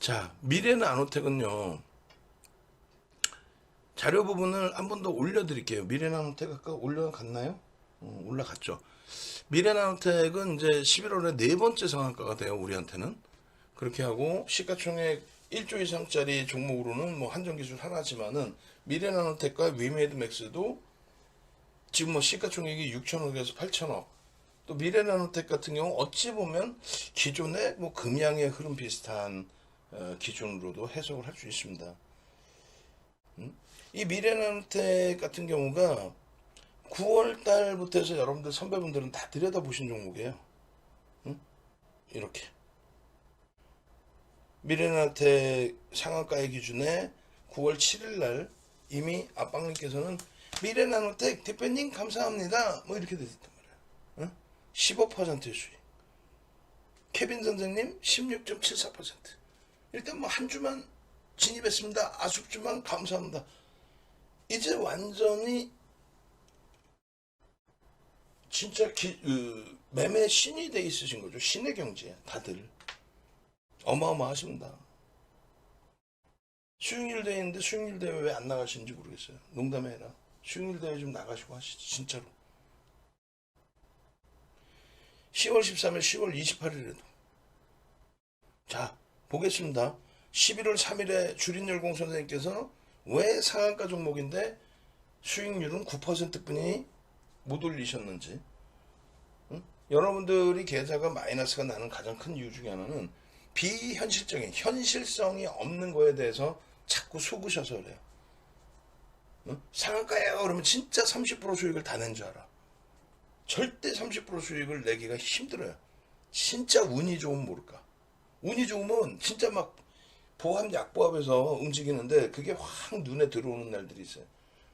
자, 미래는 아노텍은요. 자료 부분을 한 번 더 올려드릴게요. 미래나노텍 아까 올라갔나요? 어, 올라갔죠. 미래나노텍은 이제 11월에 네 번째 상한가가 돼요. 우리한테는. 그렇게 하고 시가총액 1조 이상짜리 종목으로는 뭐 한정기술 하나지만은 미래나노텍과 위메이드맥스도 지금 뭐 시가총액이 6천억에서 8천억. 또 미래나노텍 같은 경우 어찌 보면 기존의 뭐 금양의 흐름 비슷한 어, 기준으로도 해석을 할 수 있습니다. 음? 이 미래나노텍 같은 경우가 9월 달부터 해서 여러분들 선배분들은 다 들여다보신 종목이에요. 응? 이렇게. 미래나노텍 상한가의 기준에 9월 7일 날 이미 압박님께서는 미래나노텍 대표님 감사합니다. 뭐 이렇게 되었단 말이에요. 응? 15%의 수익. 케빈 선생님 16.74%. 일단 뭐 한 주만 진입했습니다. 아쉽지만 감사합니다. 이제 완전히 진짜 기, 그, 매매 신이 돼 있으신 거죠. 신의 경제 다들 어마어마하십니다. 수익률 대회 있는데 수익률 대회 왜 안 나가시는지 모르겠어요. 농담이 아니라 수익률 대회 좀 나가시고 하시죠. 진짜로. 10월 13일, 10월 28일에도 자 보겠습니다. 11월 3일에 주린열공 선생님께서 왜 상한가 종목인데 수익률은 9%뿐이 못 올리셨는지 응? 여러분들이 계좌가 마이너스가 나는 가장 큰 이유 중에 하나는 비현실적인 현실성이 없는 거에 대해서 자꾸 속으셔서 그래요. 응? 상한가예요 그러면 진짜 30% 수익을 다 낸 줄 알아. 절대 30% 수익을 내기가 힘들어요. 진짜 운이 좋으면 모를까. 운이 좋으면 진짜 막 보합 약보합에서 움직이는데 그게 확 눈에 들어오는 날들이 있어요.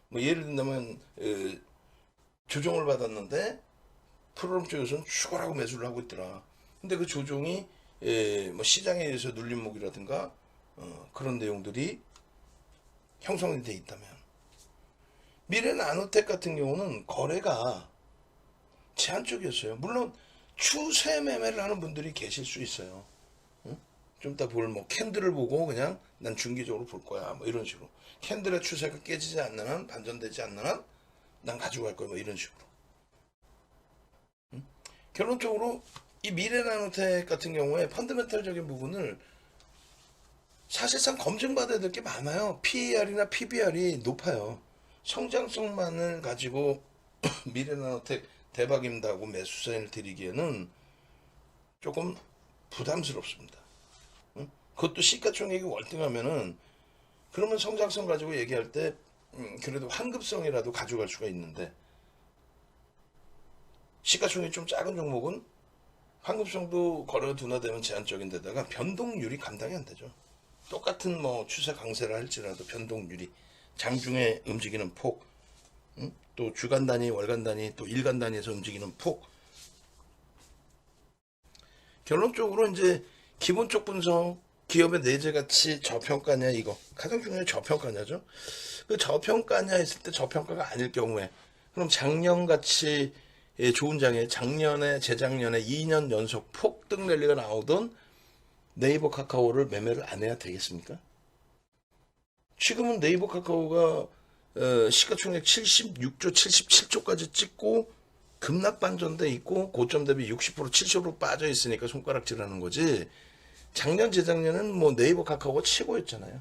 뭐 예를 든다면 어, 조정을 받았는데 프로그램 쪽에서는 죽어라고 매수를 하고 있더라. 근데 그 조정이 에, 뭐 시장에 의해서 눌림목이라든가 어, 그런 내용들이 형성이 돼 있다면 미래 나노텍 같은 경우는 거래가 제한적이었어요. 물론 추세 매매를 하는 분들이 계실 수 있어요. 좀 이따 볼 뭐 캔들을 보고 그냥 난 중기적으로 볼 거야. 뭐 이런 식으로. 캔들의 추세가 깨지지 않는 한 반전되지 않는 한 난 가지고 갈 거야. 뭐 이런 식으로. 응? 결론적으로 이 미래나노텍 같은 경우에 펀드멘탈적인 부분을 사실상 검증받아야 될 게 많아요. PER이나 PBR이 높아요. 성장성만을 가지고 미래나노텍 대박입니다고 매수 사인을 드리기에는 조금 부담스럽습니다 그것도 시가총액이 월등하면은 그러면 성장성 가지고 얘기할 때 음, 그래도 환급성이라도 가져갈 수가 있는데 시가총액이 좀 작은 종목은 환급성도 거래가 둔화되면 제한적인 데다가 변동률이 감당이 안 되죠. 똑같은 뭐 추세 강세를 할지라도 변동률이 장중에 움직이는 폭, 음? 또 주간 단위, 월간 단위, 또 일간 단위에서 움직이는 폭. 결론적으로 이제 기본적 분석, 기업의 내재 가치 저평가냐 이거 가장 중요한 저평가냐죠. 그 저평가냐 했을 때 저평가가 아닐 경우에 그럼 작년 같이 예, 좋은 장에 작년에 재작년에 2년 연속 폭등 랠리가 나오던 네이버 카카오를 매매를 안 해야 되겠습니까? 지금은 네이버 카카오가 어, 시가총액 76조, 77조까지 찍고 급락 반전돼 있고 고점 대비 60% 70% 빠져 있으니까 손가락질하는 거지. 작년 재작년은 뭐 네이버 카카오가 최고였잖아요.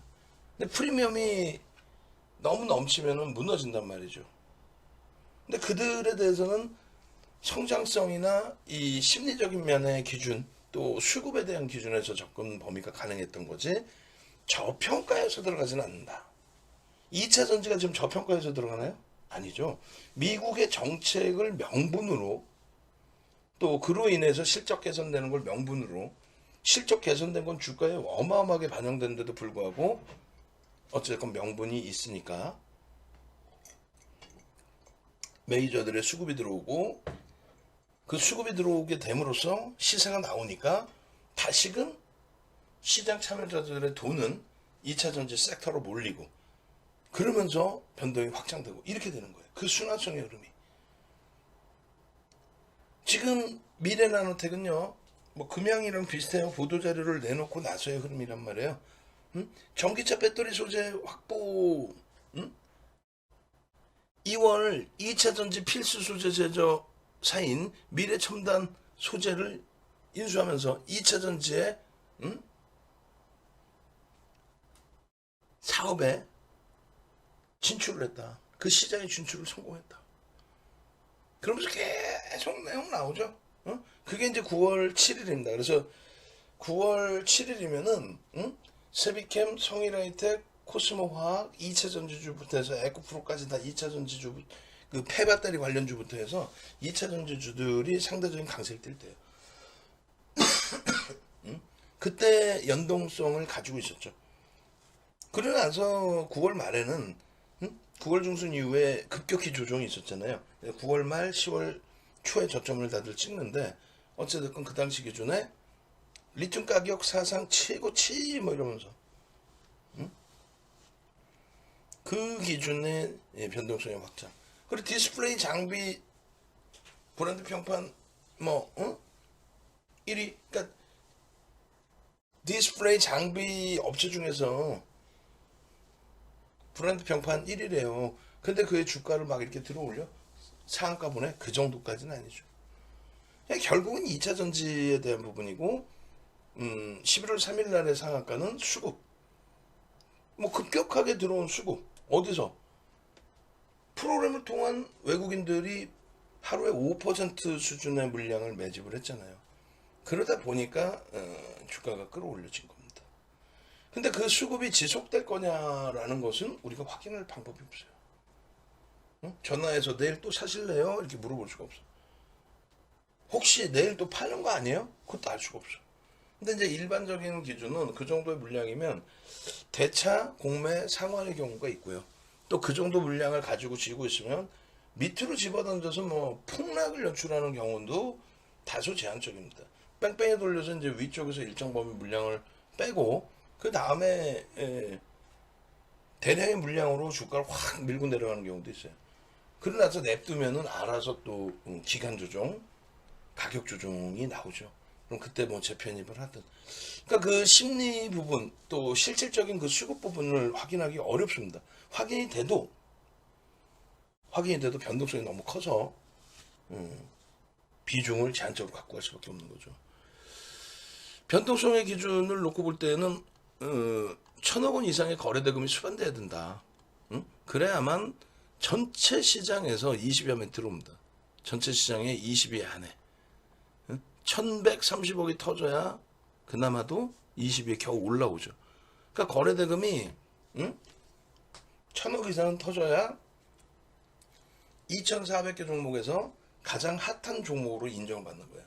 근데 프리미엄이 너무 넘치면은 무너진단 말이죠. 근데 그들에 대해서는 성장성이나 이 심리적인 면의 기준 또 수급에 대한 기준에서 접근 범위가 가능했던 거지 저평가에서 들어가지는 않는다. 2차 전지가 지금 저평가에서 들어가나요? 아니죠. 미국의 정책을 명분으로 또 그로 인해서 실적 개선되는 걸 명분으로 실적 개선된 건 주가에 어마어마하게 반영되는데도 불구하고 어쨌건 명분이 있으니까 메이저들의 수급이 들어오고 그 수급이 들어오게 됨으로써 시세가 나오니까 다시금 시장 참여자들의 돈은 2차 전지 섹터로 몰리고 그러면서 변동이 확장되고 이렇게 되는 거예요. 그 순환성의 흐름이. 지금 미래나노텍은요. 뭐 금양이랑 비슷해요. 보도 자료를 내놓고 나서의 흐름이란 말이에요. 응? 전기차 배터리 소재 확보. 응? 2월 2차 전지 필수 소재 제조사인 미래 첨단 소재를 인수하면서 2차 전지에 응? 사업에 진출을 했다. 그 시장에 진출을 성공했다. 그러면서 계속 내용 나오죠. 어? 그게 이제 9월 7일입니다. 그래서 9월 7일이면은 응? 세비캠, 성일하이텍, 코스모화학, 2차 전지주부터 해서 에코프로까지 다 2차 전지주 그 폐배터리 관련주부터 해서 2차 전지주들이 상대적인 강세를 띌 때요. 응? 그때 연동성을 가지고 있었죠. 그러고 나서 9월 말에는 응? 9월 중순 이후에 급격히 조정이 있었잖아요. 9월 말 10월 초에 저점을 다들 찍는데 어찌됐건 그 당시 기준에 리튬 가격 사상 최고치 뭐 이러면서 응? 그 기준의 예, 변동성의 확장 그리고 디스플레이 장비 브랜드 평판 뭐 어? 1위 그러니까 디스플레이 장비 업체 중에서 브랜드 평판 1위래요. 근데 그의 주가를 막 이렇게 들어올려? 상한가 보네? 그 정도까지는 아니죠. 결국은 2차 전지에 대한 부분이고, 음, 11월 3일 날의 상한가는 수급. 뭐 급격하게 들어온 수급. 어디서? 프로그램을 통한 외국인들이 하루에 5% 수준의 물량을 매집을 했잖아요. 그러다 보니까 어, 주가가 끌어올려진 겁니다. 근데 그 수급이 지속될 거냐라는 것은 우리가 확인할 방법이 없어요. 응? 전화해서 내일 또 사실래요? 이렇게 물어볼 수가 없어. 혹시 내일 또 파는 거 아니에요? 그것도 알 수가 없어. 근데 이제 일반적인 기준은 그 정도의 물량이면 대차, 공매, 상환의 경우가 있고요. 또 그 정도 물량을 가지고 지고 있으면 밑으로 집어던져서 뭐 폭락을 연출하는 경우도 다소 제한적입니다. 뺑뺑이 돌려서 이제 위쪽에서 일정 범위 물량을 빼고 그 다음에 대량의 물량으로 주가를 확 밀고 내려가는 경우도 있어요. 그러고 나서 냅두면은 알아서 또 음, 기간 조정, 가격 조정이 나오죠. 그럼 그때 뭐 재편입을 하든. 그러니까 그 심리 부분 또 실질적인 그 수급 부분을 확인하기 어렵습니다. 확인이 돼도 확인이 돼도 변동성이 너무 커서 음, 비중을 제한적으로 갖고 갈 수밖에 없는 거죠. 변동성의 기준을 놓고 볼 때는 어, 천억 원 이상의 거래 대금이 수반돼야 된다. 응? 그래야만 전체 시장에서 20여 명 들어옵니다. 전체 시장에 20위 안에. 응? 1130억이 터져야 그나마도 20위에 겨우 올라오죠. 그러니까 거래 대금이 응? 천억 이상은 터져야 2,400개 종목에서 가장 핫한 종목으로 인정을 받는 거예요.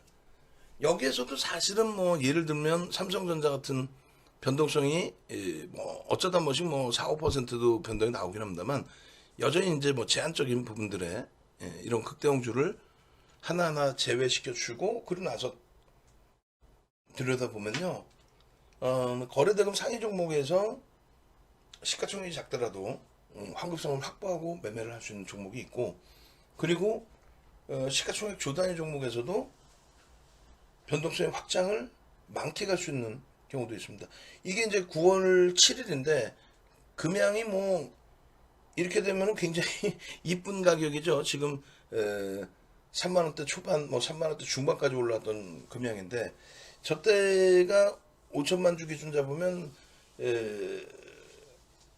여기에서도 사실은 뭐 예를 들면 삼성전자 같은 변동성이 예, 뭐 어쩌다 뭐씩 뭐 4, 5%도 변동이 나오긴 합니다만 여전히 이제 뭐 제한적인 부분들에 예, 이런 극대형주를 하나하나 제외시켜 주고 그러고 나서 들여다보면요. 어, 거래대금 상위 종목에서 시가총액이 작더라도 음, 환급성을 확보하고 매매를 할 수 있는 종목이 있고 그리고 어, 시가총액 조단위 종목에서도 변동성의 확장을 망태갈 수 있는 경우도 있습니다. 이게 이제 9월 7일인데 금양이 뭐 이렇게 되면 굉장히 이쁜 가격이죠. 지금 에, 3만 원대 초반, 뭐 3만 원대 중반까지 올라왔던 금양인데 저 때가 5천만 주 기준 잡으면 에,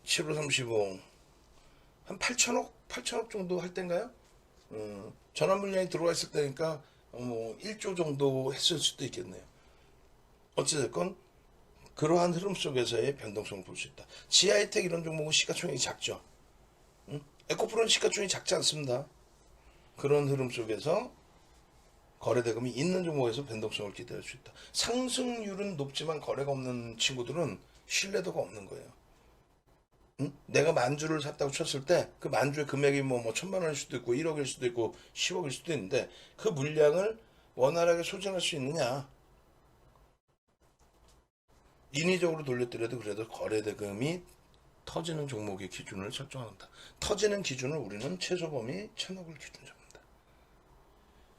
7월 35, 한 8천억, 8천억 정도 할 때인가요? 어, 전환 물량이 들어와 있을 때니까 어, 뭐 1조 정도 했을 수도 있겠네요. 어찌됐건 그러한 흐름 속에서의 변동성을 볼 수 있다. 지하이텍 이런 종목은 시가총액이 작죠. 응? 에코프로는 시가총액이 작지 않습니다. 그런 흐름 속에서 거래 대금이 있는 종목에서 변동성을 기대할 수 있다. 상승률은 높지만 거래가 없는 친구들은 신뢰도가 없는 거예요. 응? 내가 만주를 샀다고 쳤을 때 그 만주의 금액이 뭐, 뭐 천만 원일 수도 있고 1억일 수도 있고 10억일 수도 있는데 그 물량을 원활하게 소진할 수 있느냐 인위적으로 돌렸더라도 그래도 거래 대금이 터지는 종목의 기준을 설정한다. 터지는 기준을 우리는 최소 범위 천억을 기준 잡는다.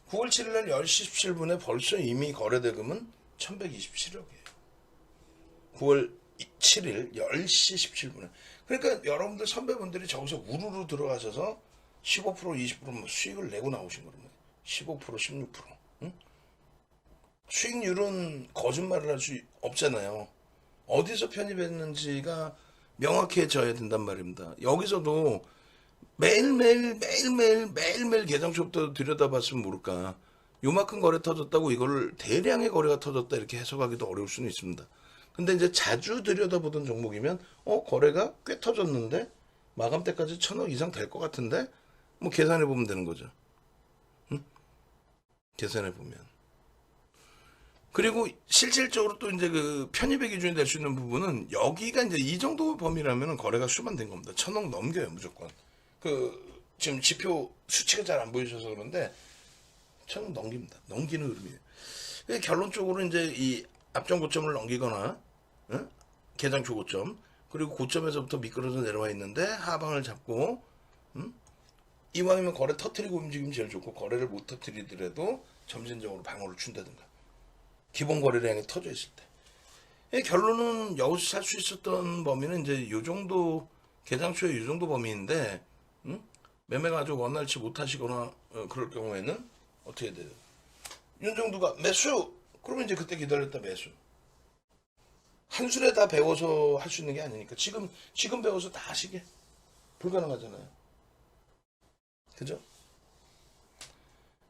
9월 7일 날 10시 17분에 벌써 이미 거래대금은 1127억이에요. 9월 7일 10시 17분에. 그러니까 여러분들 선배분들이 저기서 우르르 들어가셔서 15% 20%뭐 수익을 내고 나오신 말이에요. 15% 16%. 응? 수익률은 거짓말을 할 수 없잖아요. 어디서 편입했는지가 명확해져야 된단 말입니다. 여기서도 매일매일 매일매일 매일매일 계정초부터 들여다봤으면 모를까. 요만큼 거래 터졌다고 이거를 대량의 거래가 터졌다 이렇게 해석하기도 어려울 수는 있습니다. 근데 이제 자주 들여다보던 종목이면 어 거래가 꽤 터졌는데 마감 때까지 천억 이상 될 것 같은데 뭐 계산해 보면 되는 거죠. 응? 계산해 보면. 그리고 실질적으로 또 이제 그 편입의 기준이 될 수 있는 부분은 여기가 이제 이 정도 범위라면 거래가 수반된 겁니다. 천억 넘겨요 무조건. 그 지금 지표 수치가 잘 안 보이셔서 그런데 천억 넘깁니다. 넘기는 흐름이에요. 결론적으로 이제 이 앞전 고점을 넘기거나 응? 개장 초고점 그리고 고점에서부터 미끄러져 내려와 있는데 하방을 잡고 응? 이왕이면 거래 터트리고 움직이면 제일 좋고 거래를 못 터트리더라도 점진적으로 방어를 준다든가 기본 거래량이 터져 있을 때이 결론은 여기서 살 수 있었던 범위는 이제 요 정도 개장 초에 요 정도 범위인데 응? 매매가 아주 원활치 못하시거나 어, 그럴 경우에는 어떻게 돼요? 윤정두가 매수 그러면 이제 그때 기다렸다 매수. 한 술에 다 배워서 할 수 있는 게 아니니까 지금 지금 배워서 다 하시게 불가능하잖아요. 그죠?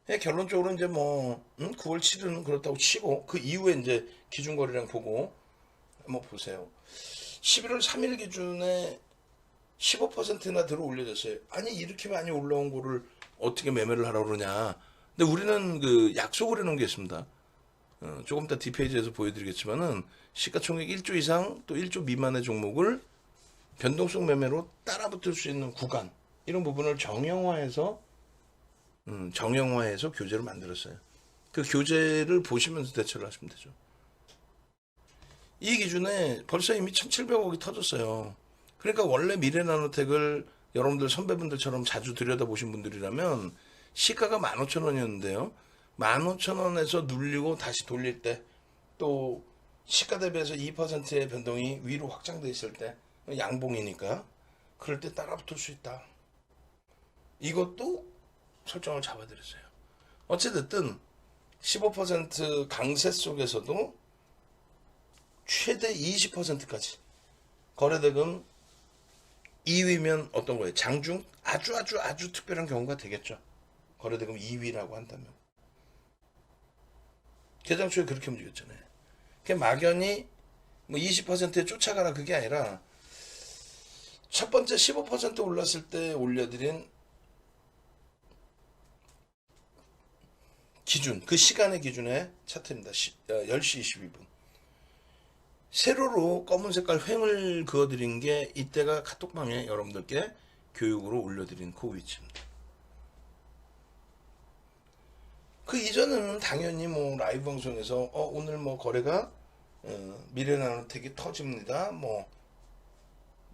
예, 결론적으로 이제 뭐 음, 9월 7일은 그렇다고 치고 그 이후에 이제 기준 거래량 보고 한번 보세요. 11월 3일 기준에 15%나 들어 올려졌어요. 아니 이렇게 많이 올라온 거를 어떻게 매매를 하라 그러냐. 근데 우리는 그 약속을 해놓은 게 있습니다. 어, 조금 이따 뒷페이지에서 보여드리겠지만은 시가총액 1조 이상 또 1조 미만의 종목을 변동성 매매로 따라붙을 수 있는 구간 이런 부분을 정형화해서 음, 정형화해서 교재를 만들었어요. 그 교재를 보시면서 대처를 하시면 되죠. 이 기준에 벌써 이미 1,700억이 터졌어요. 그러니까 원래 미래나노텍을 여러분들 선배분들처럼 자주 들여다보신 분들이라면 시가가 15,000원이었는데요. 15,000원에서 눌리고 다시 돌릴 때 또 시가 대비해서 2%의 변동이 위로 확장돼 있을 때 양봉이니까 그럴 때 따라 붙을 수 있다. 이것도 설정을 잡아드렸어요. 어찌됐든 15% 강세 속에서도 최대 20%까지 거래대금 2위면 어떤 거예요? 장중 아주 아주 아주 특별한 경우가 되겠죠. 거래대금 2위라고 한다면. 개장 초에 그렇게 움직였잖아요. 그 막연히 뭐 20%에 쫓아가라 그게 아니라 첫 번째 15% 올랐을 때 올려드린 기준, 그 시간의 기준의 차트입니다. 시, 어, 10시 22분. 세로로 검은 색깔 횡을 그어드린 게 이때가 카톡방에 여러분들께 교육으로 올려드린 그 위치입니다. 그 이전은 당연히 뭐 라이브 방송에서 어, 오늘 뭐 거래가 어, 미래나노텍이 터집니다. 뭐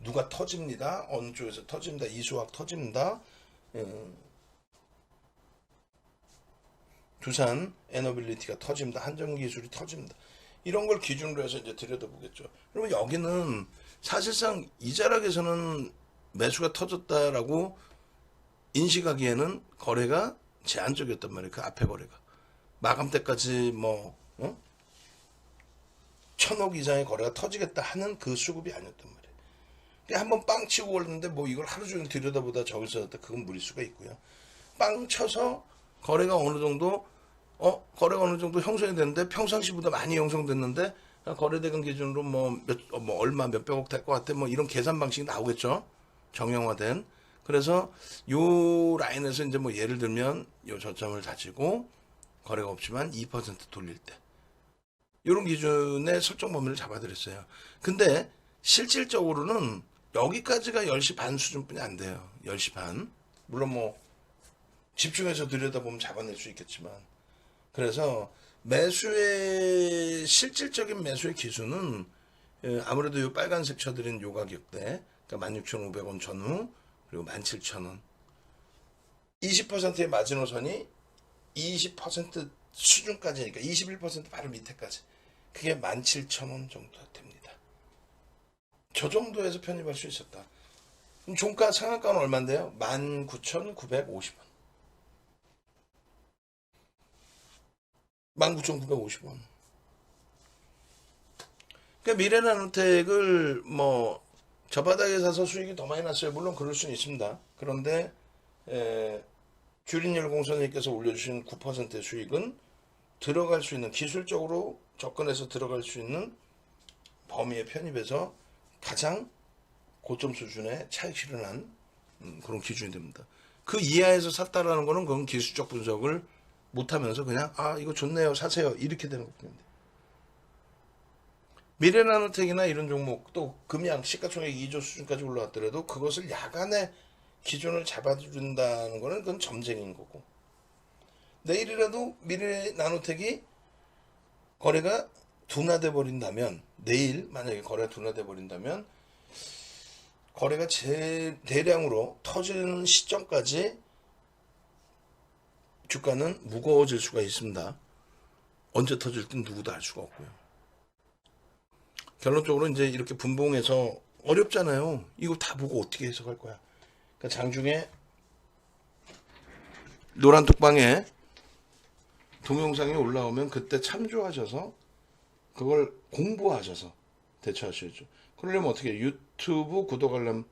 누가 터집니다. 어느 쪽에서 터집니다. 이수학 터집니다. 어, 두산 에너빌리티가 터집니다. 한정기술이 터집니다. 이런 걸 기준으로 해서 이제 들여다보겠죠. 그러면 여기는 사실상 이 자락에서는 매수가 터졌다라고 인식하기에는 거래가 제한적이었단 말이에요. 그 앞에 거래가. 마감 때까지 뭐, 어? 천억 이상의 거래가 터지겠다 하는 그 수급이 아니었단 말이에요. 한번 빵 치고 올렸는데 뭐 이걸 하루 종일 들여다보다 저기서 그건 무리수가 있고요. 빵 쳐서 거래가 어느 정도 어 거래가 어느 정도 형성이 됐는데 평상시보다 많이 형성됐는데 거래대금 기준으로 뭐몇 뭐 얼마 몇백억 될 것 같아 뭐 이런 계산 방식이 나오겠죠 정형화된 그래서 요 라인에서 이제 뭐 예를 들면 요 저점을 다지고 거래가 없지만 2% 돌릴 때 이런 기준의 설정 범위를 잡아드렸어요. 근데 실질적으로는 여기까지가 10시 반 수준뿐이 안 돼요. 10시 반. 물론 뭐 집중해서 들여다보면 잡아낼 수 있겠지만 그래서 매수의 실질적인 매수의 기준은 예, 아무래도 요 빨간색 쳐드린 요 가격대 그러니까 16,500원 전후 그리고 17,000원 20%의 마지노선이 20% 수준까지니까 21% 바로 밑에까지 그게 17,000원 정도 됩니다. 저 정도에서 편입할 수 있었다. 종가 상한가는 얼마인데요? 19,950원. 19,950원. 그러니까 미래나노텍을 뭐 저 바닥에 사서 수익이 더 많이 났어요. 물론 그럴 수는 있습니다. 그런데 에, 규린열공선생님께서 올려주신 9%의 수익은 들어갈 수 있는 기술적으로 접근해서 들어갈 수 있는 범위에 편입해서 가장 고점 수준의 차익 실현한 음, 그런 기준이 됩니다. 그 이하에서 샀다라는 거는 그건 기술적 분석을 못하면서 그냥 아 이거 좋네요. 사세요. 이렇게 되는 겁니다. 미래나노텍이나 이런 종목 또 금양 시가총액 2조 수준까지 올라왔더라도 그것을 야간에 기준을 잡아준다는 거는 그건 점쟁인 거고. 내일이라도 미래나노텍이 거래가 둔화돼 버린다면 내일 만약에 거래가 둔화돼 버린다면 거래가 제 대량으로 터지는 시점까지 주가는 무거워질 수가 있습니다. 언제 터질든 누구도 알 수가 없고요. 결론적으로 이제 이렇게 분봉해서 어렵잖아요. 이거 다 보고 어떻게 해석할 거야. 그러니까 장중에 노란 톡방에 동영상이 올라오면 그때 참조하셔서 그걸 공부하셔서 대처하셔야죠. 그러려면 어떻게? 유튜브 구독 알람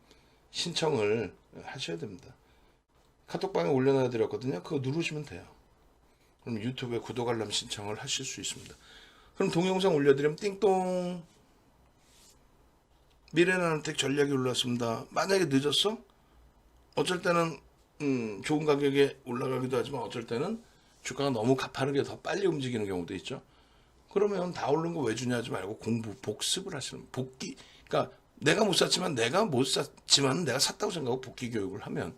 신청을 하셔야 됩니다. 카톡방에 올려놔 드렸거든요. 그거 누르시면 돼요. 그럼 유튜브에 구독 알람 신청을 하실 수 있습니다. 그럼 동영상 올려드리면 띵동 미래나노텍 전략이 올랐습니다. 만약에 늦었어? 어쩔 때는 음, 좋은 가격에 올라가기도 하지만 어쩔 때는 주가가 너무 가파르게 더 빨리 움직이는 경우도 있죠. 그러면 다 오른 거 왜 주냐 하지 말고 공부, 복습을 하시는 복귀. 그러니까 내가 못 샀지만 내가 못 샀지만 내가 샀다고 생각하고 복귀 교육을 하면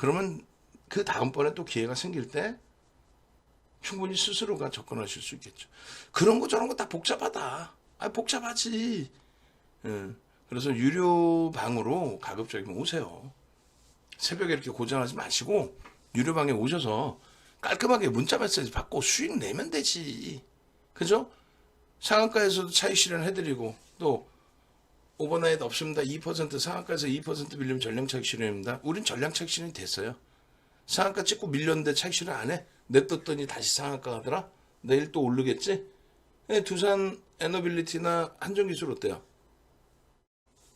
그러면 그 다음번에 또 기회가 생길 때 충분히 스스로가 접근하실 수 있겠죠. 그런 거 저런 거 다 복잡하다. 아 복잡하지. 예. 그래서 유료 방으로 가급적이면 오세요. 새벽에 이렇게 고전하지 마시고 유료 방에 오셔서 깔끔하게 문자 메시지 받고 수익 내면 되지. 그죠? 상한가에서도 차익 실현 해드리고 또 오버나잇 없습니다. 2% 상한가에서 2% 밀리면 전량 차익 실현입니다. 우린 전량 실현이 됐어요. 상한가 찍고 밀렸는데 실현 안 해? 냈뒀더니 다시 상한가 가더라? 내일 또 오르겠지? 예, 두산 에너빌리티나 한정기술 어때요?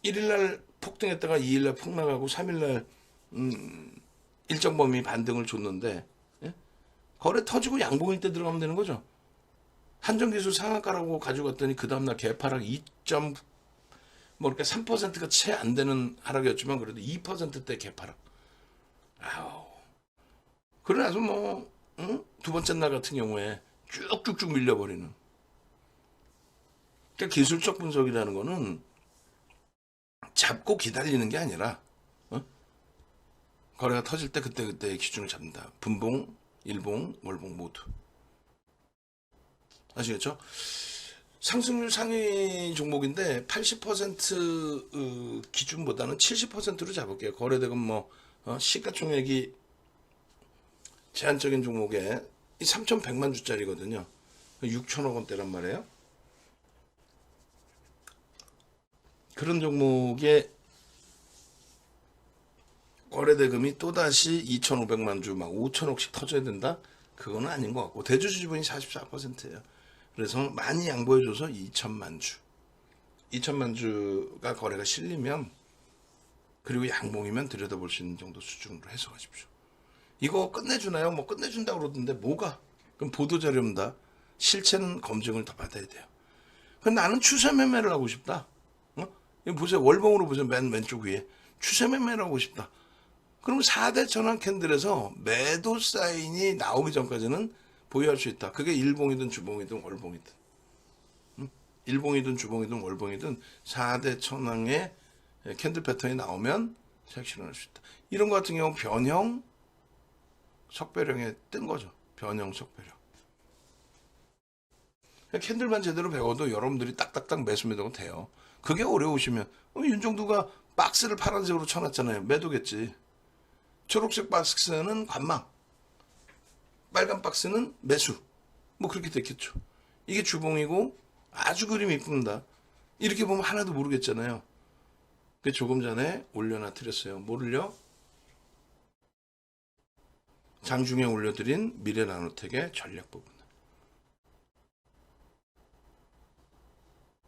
1일날 폭등했다가 2일날 폭락하고 3일날 음, 일정 범위 반등을 줬는데 예? 거래 터지고 양봉일 때 들어가면 되는 거죠. 한정기술 상한가라고 가져갔더니 그 다음날 개파락 2점 뭐 이렇게 3%가 채 안 되는 하락이었지만 그래도 2%대 개파락. 아우. 그러나서 뭐, 응? 두 번째 날 같은 경우에 쭉쭉쭉 밀려버리는. 그러니까 기술적 분석이라는 거는 잡고 기다리는 게 아니라, 어? 거래가 터질 때 그때그때 기준을 잡는다. 분봉, 일봉, 월봉 모두. 아시겠죠? 상승률 상위 종목인데 80% 어, 기준보다는 70%로 잡을게요. 거래대금 뭐 어, 시가총액이 제한적인 종목에 이 3,100만 주짜리거든요. 6천억 원대란 말이에요. 그런 종목에 거래대금이 또다시 2,500만 주, 막 5천억씩 터져야 된다? 그거는 아닌 것 같고, 대주주 지분이 44%예요. 그래서 많이 양보해줘서 2천만 주. 2천만 주가 거래가 실리면, 그리고 양봉이면 들여다볼 수 있는 정도 수준으로 해석하십시오. 이거 끝내주나요? 뭐 끝내준다고 그러던데, 뭐가? 그럼 보도자료입니다. 실체는 검증을 더 받아야 돼요. 근데 나는 추세 매매를 하고 싶다. 어? 보세요. 월봉으로 보세요. 맨 왼쪽 위에. 추세 매매를 하고 싶다. 그럼 4대 전환 캔들에서 매도 사인이 나오기 전까지는 보유할 수 있다. 그게 일봉이든 주봉이든 월봉이든. 응? 일봉이든 주봉이든 월봉이든 4대 천왕의 캔들 패턴이 나오면 색 실현할 수 있다. 이런 거 같은 경우 변형 석배령에 뜬 거죠. 변형 석배령. 캔들만 제대로 배워도 여러분들이 딱딱딱 매수 매도가 돼요. 그게 어려우시면 어, 윤정두가 박스를 파란색으로 쳐놨잖아요. 매도겠지. 초록색 박스는 관망, 빨간 박스는 매수. 뭐 그렇게 됐겠죠. 이게 주봉이고 아주 그림이 이쁩니다. 이렇게 보면 하나도 모르겠잖아요. 그 조금 전에 올려놔 드렸어요. 뭐를요? 장중에 올려드린 미래 나노텍의 전략 부분.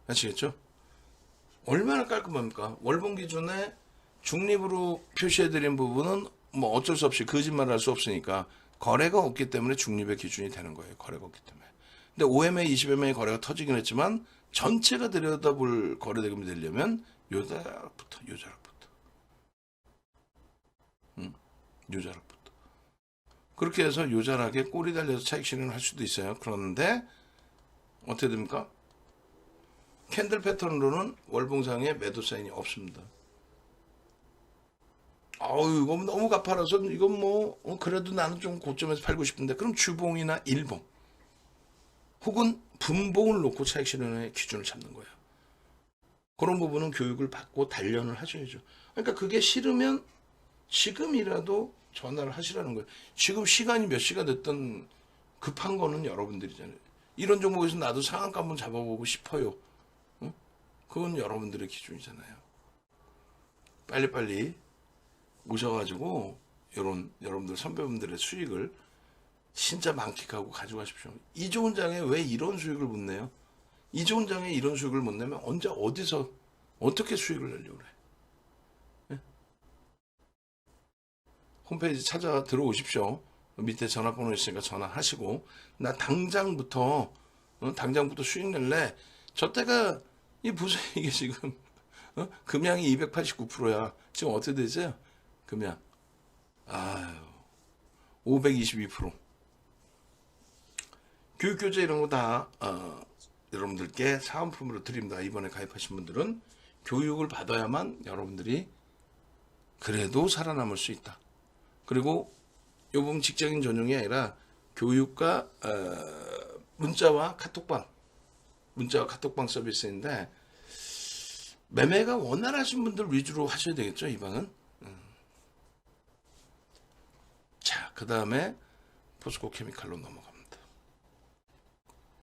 아시겠죠? 얼마나 깔끔합니까? 월봉 기준에 중립으로 표시해드린 부분은 뭐 어쩔 수 없이 거짓말 할 수 없으니까 거래가 없기 때문에 중립의 기준이 되는 거예요. 거래가 없기 때문에. 근데 5MA, 20MA 거래가 터지긴 했지만 전체가 들여다볼 거래 대금이 되려면 요 자락부터 요 자락부터 음, 요 자락부터 그렇게 해서 요 자락에 꼬리 달려서 차익 실현을 할 수도 있어요. 그런데 어떻게 됩니까? 캔들 패턴으로는 월봉상에 매도 사인이 없습니다. 아우 이거 너무 가파라서 이건 뭐 어, 그래도 나는 좀 고점에서 팔고 싶은데 그럼 주봉이나 일봉 혹은 분봉을 놓고 차익 실현의 기준을 잡는 거예요. 그런 부분은 교육을 받고 단련을 하셔야죠. 그러니까 그게 싫으면 지금이라도 전화를 하시라는 거예요. 지금 시간이 몇 시가 됐든 급한 거는 여러분들이잖아요. 이런 종목에서 나도 상한가 한번 잡아보고 싶어요. 응? 그건 여러분들의 기준이잖아요. 빨리빨리 오셔가지고 이런 여러분들 선배분들의 수익을 진짜 만끽하고 가져가십시오. 이 좋은 장에 왜 이런 수익을 못 내요? 이 좋은 장에 이런 수익을 못 내면 언제 어디서 어떻게 수익을 내려고 그래? 예? 홈페이지 찾아 들어오십시오. 밑에 전화번호 있으니까 전화하시고 나 당장부터 어? 당장부터 수익 낼래. 저 때가 이 보세요 이게 지금 어? 금양이 289%야. 지금 어떻게 되 죠? 금양 아유 522% 교육교재 이런 거 다 어, 여러분들께 사은품으로 드립니다. 이번에 가입하신 분들은 교육을 받아야만 여러분들이 그래도 살아남을 수 있다. 그리고 요 부분 직장인 전용이 아니라 교육과 어, 문자와 카톡방 문자와 카톡방 서비스인데 매매가 원활하신 분들 위주로 하셔야 되겠죠 이 방은 음. 자 그 다음에 포스코 케미칼로 넘어갑니다